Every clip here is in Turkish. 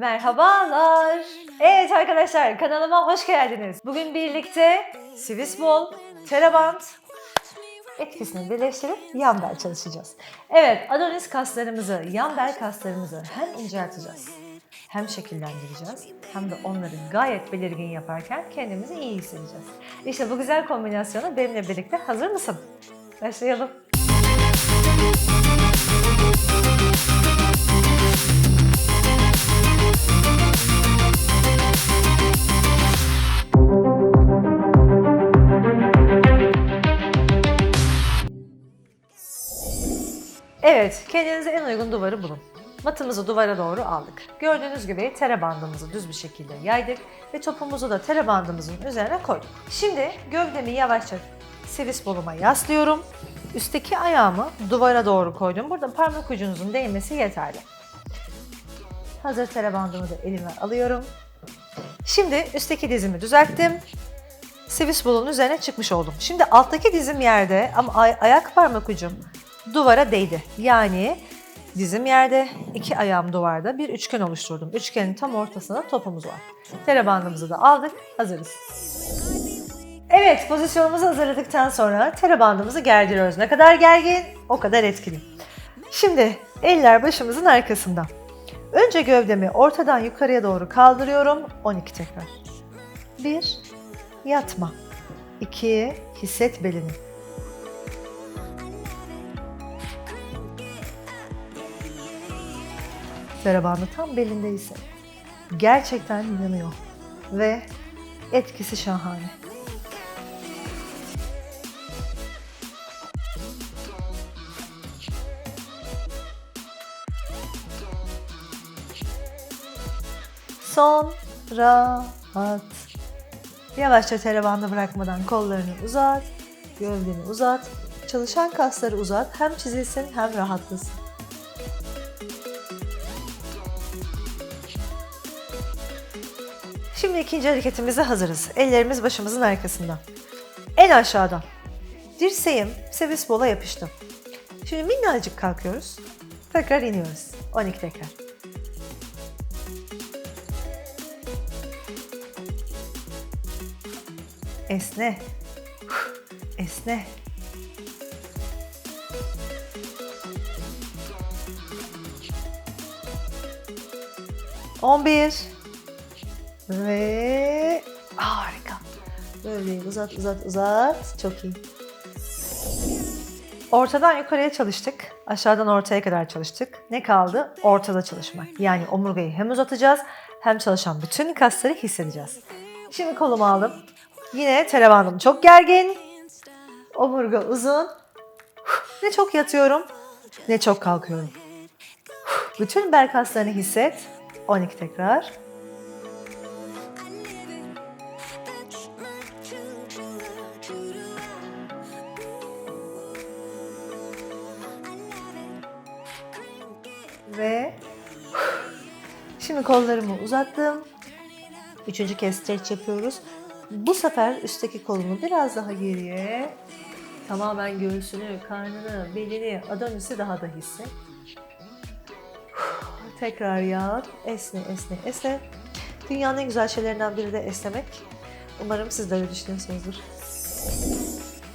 Merhabalar. Evet arkadaşlar kanalıma hoş geldiniz. Bugün birlikte Swiss Ball, Teraband etkisini birleştirip yan bel çalışacağız. Evet Adonis kaslarımızı, yan bel kaslarımızı hem incelteceğiz hem şekillendireceğiz hem de onları gayet belirgin yaparken kendimizi iyi hissedeceğiz. İşte bu güzel kombinasyona benimle birlikte hazır mısın? Başlayalım. Evet, kendinize en uygun duvarı bulun. Matımızı duvara doğru aldık. Gördüğünüz gibi tere bandımızı düz bir şekilde yaydık ve topumuzu da tere bandımızın üzerine koyduk. Şimdi gövdemi yavaşça sevis boluma yaslıyorum. Üstteki ayağımı duvara doğru koydum. Burada parmak ucunuzun değmesi yeterli. Hazır tere bandımı da elime alıyorum. Şimdi üstteki dizimi düzelttim. Sivis bolun üzerine çıkmış oldum. Şimdi alttaki dizim yerde ama ay- ayak parmak ucum duvara değdi. Yani dizim yerde, iki ayağım duvarda bir üçgen oluşturdum. Üçgenin tam ortasında topumuz var. Tere bandımızı da aldık, hazırız. Evet, pozisyonumuzu hazırladıktan sonra tere bandımızı gerdiriyoruz. Ne kadar gergin, o kadar etkili. Şimdi eller başımızın arkasında. Önce gövdemi ortadan yukarıya doğru kaldırıyorum. 12 tekrar. 1. Yatma. 2. Hisset belini. Serabandı tam belinde hisset. Gerçekten inanıyor. Ve etkisi şahane. Son rahat. Yavaşça telebandı bırakmadan kollarını uzat, gövdeni uzat, çalışan kasları uzat. Hem çizilsin hem rahatlasın. Şimdi ikinci hareketimize hazırız. Ellerimiz başımızın arkasında. En aşağıdan. Dirseğim sevis bola yapıştı. Şimdi minnacık kalkıyoruz. Tekrar iniyoruz. 12 tekrar. Esne. Esne. On bir. Ve harika. Böyle uzat uzat uzat. Çok iyi. Ortadan yukarıya çalıştık. Aşağıdan ortaya kadar çalıştık. Ne kaldı? Ortada çalışmak. Yani omurgayı hem uzatacağız hem çalışan bütün kasları hissedeceğiz. Şimdi kolumu aldım. Yine telebandım çok gergin. Omurga uzun. Ne çok yatıyorum ne çok kalkıyorum. Bütün bel kaslarını hisset. 12 tekrar. Şimdi kollarımı uzattım. Üçüncü kez stretch yapıyoruz. Bu sefer üstteki kolumu biraz daha geriye, tamamen göğsünü, karnını, belini, adonis'i daha da hisset. Tekrar yat, esne, esne, esne. Dünyanın en güzel şeylerinden biri de esnemek. Umarım siz de öyle düşünüyorsunuzdur.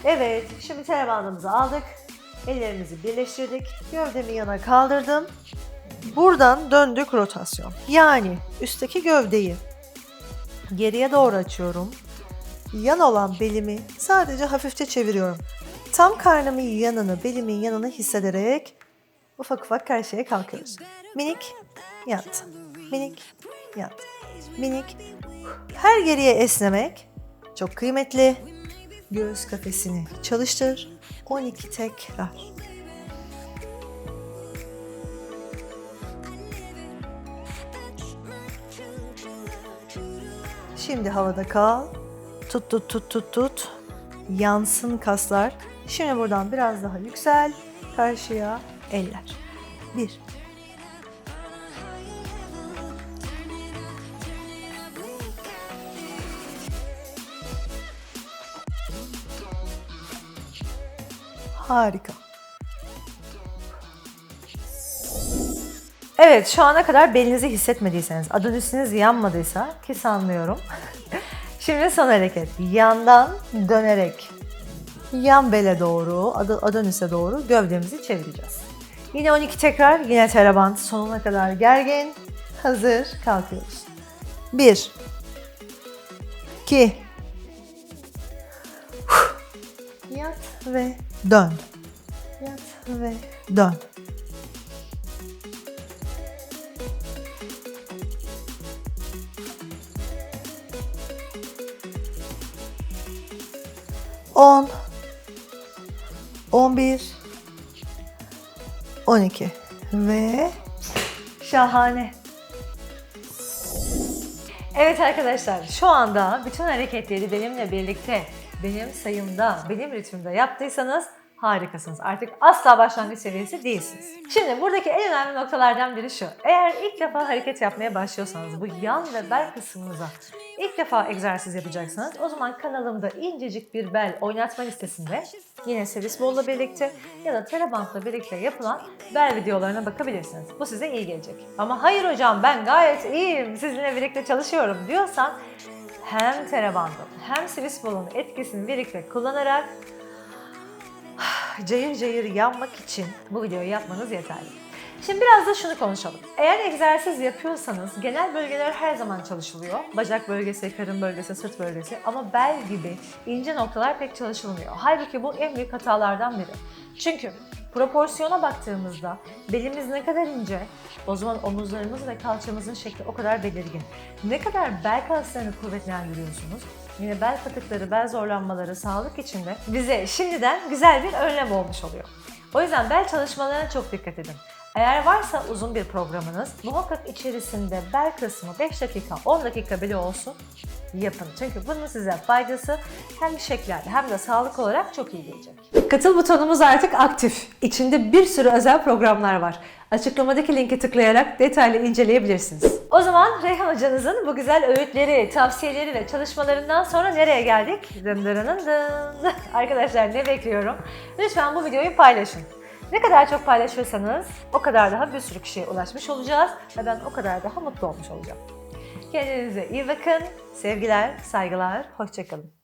Evet, şimdi tere bandımızı aldık. Ellerimizi birleştirdik. Gövdemi yana kaldırdım. Buradan döndük rotasyon. Yani üstteki gövdeyi geriye doğru açıyorum. Yan olan belimi sadece hafifçe çeviriyorum. Tam karnımın yanını, belimin yanını hissederek ufak ufak karşıya kalkıyoruz. Minik, yat. Minik, yat. Minik. Her geriye esnemek çok kıymetli. Göğüs kafesini çalıştır. 12 tekrar. Şimdi havada kal. Tut tut tut tut tut. Yansın kaslar. Şimdi buradan biraz daha yüksel. Karşıya eller. Bir. Harika. Evet şu ana kadar belinizi hissetmediyseniz, adonisiniz yanmadıysa ki sanmıyorum. Şimdi son hareket. Yandan dönerek yan bele doğru, Ad- Adonis'e doğru gövdemizi çevireceğiz. Yine 12 tekrar, yine teraband sonuna kadar gergin. Hazır, kalkıyoruz. 1 2 Yat ve dön. Yat ve dön. On, on bir, on iki ve şahane. Evet arkadaşlar şu anda bütün hareketleri benimle birlikte benim sayımda, benim ritmimde yaptıysanız harikasınız. Artık asla başlangıç seviyesi değilsiniz. Şimdi buradaki en önemli noktalardan biri şu. Eğer ilk defa hareket yapmaya başlıyorsanız bu yan ve bel kısmınıza ilk defa egzersiz yapacaksanız o zaman kanalımda incecik bir bel oynatma listesinde yine servis bolla birlikte ya da terabantla birlikte yapılan bel videolarına bakabilirsiniz. Bu size iyi gelecek. Ama hayır hocam ben gayet iyiyim sizinle birlikte çalışıyorum diyorsan hem terabandın hem servis bolun etkisini birlikte kullanarak cayır cayır yanmak için bu videoyu yapmanız yeterli. Şimdi biraz da şunu konuşalım. Eğer egzersiz yapıyorsanız genel bölgeler her zaman çalışılıyor. Bacak bölgesi, karın bölgesi, sırt bölgesi ama bel gibi ince noktalar pek çalışılmıyor. Halbuki bu en büyük hatalardan biri. Çünkü proporsiyona baktığımızda belimiz ne kadar ince, o zaman omuzlarımız ve kalçamızın şekli o kadar belirgin. Ne kadar bel kaslarını kuvvetlendiriyorsunuz, yine bel fıtıkları, bel zorlanmaları sağlık içinde bize şimdiden güzel bir önlem olmuş oluyor. O yüzden bel çalışmalarına çok dikkat edin. Eğer varsa uzun bir programınız muhakkak içerisinde bel kısmı 5 dakika 10 dakika bile olsun yapın. Çünkü bunun size faydası hem şeklen hem de sağlık olarak çok iyi gelecek. Katıl butonumuz artık aktif. İçinde bir sürü özel programlar var. Açıklamadaki linki tıklayarak detaylı inceleyebilirsiniz. O zaman Reyhan hocanızın bu güzel öğütleri, tavsiyeleri ve çalışmalarından sonra nereye geldik? Dın dırının dın. Arkadaşlar ne bekliyorum? Lütfen bu videoyu paylaşın. Ne kadar çok paylaşırsanız o kadar daha bir sürü kişiye ulaşmış olacağız ve ben o kadar daha mutlu olmuş olacağım. Kendinize iyi bakın. Sevgiler, saygılar, hoşçakalın.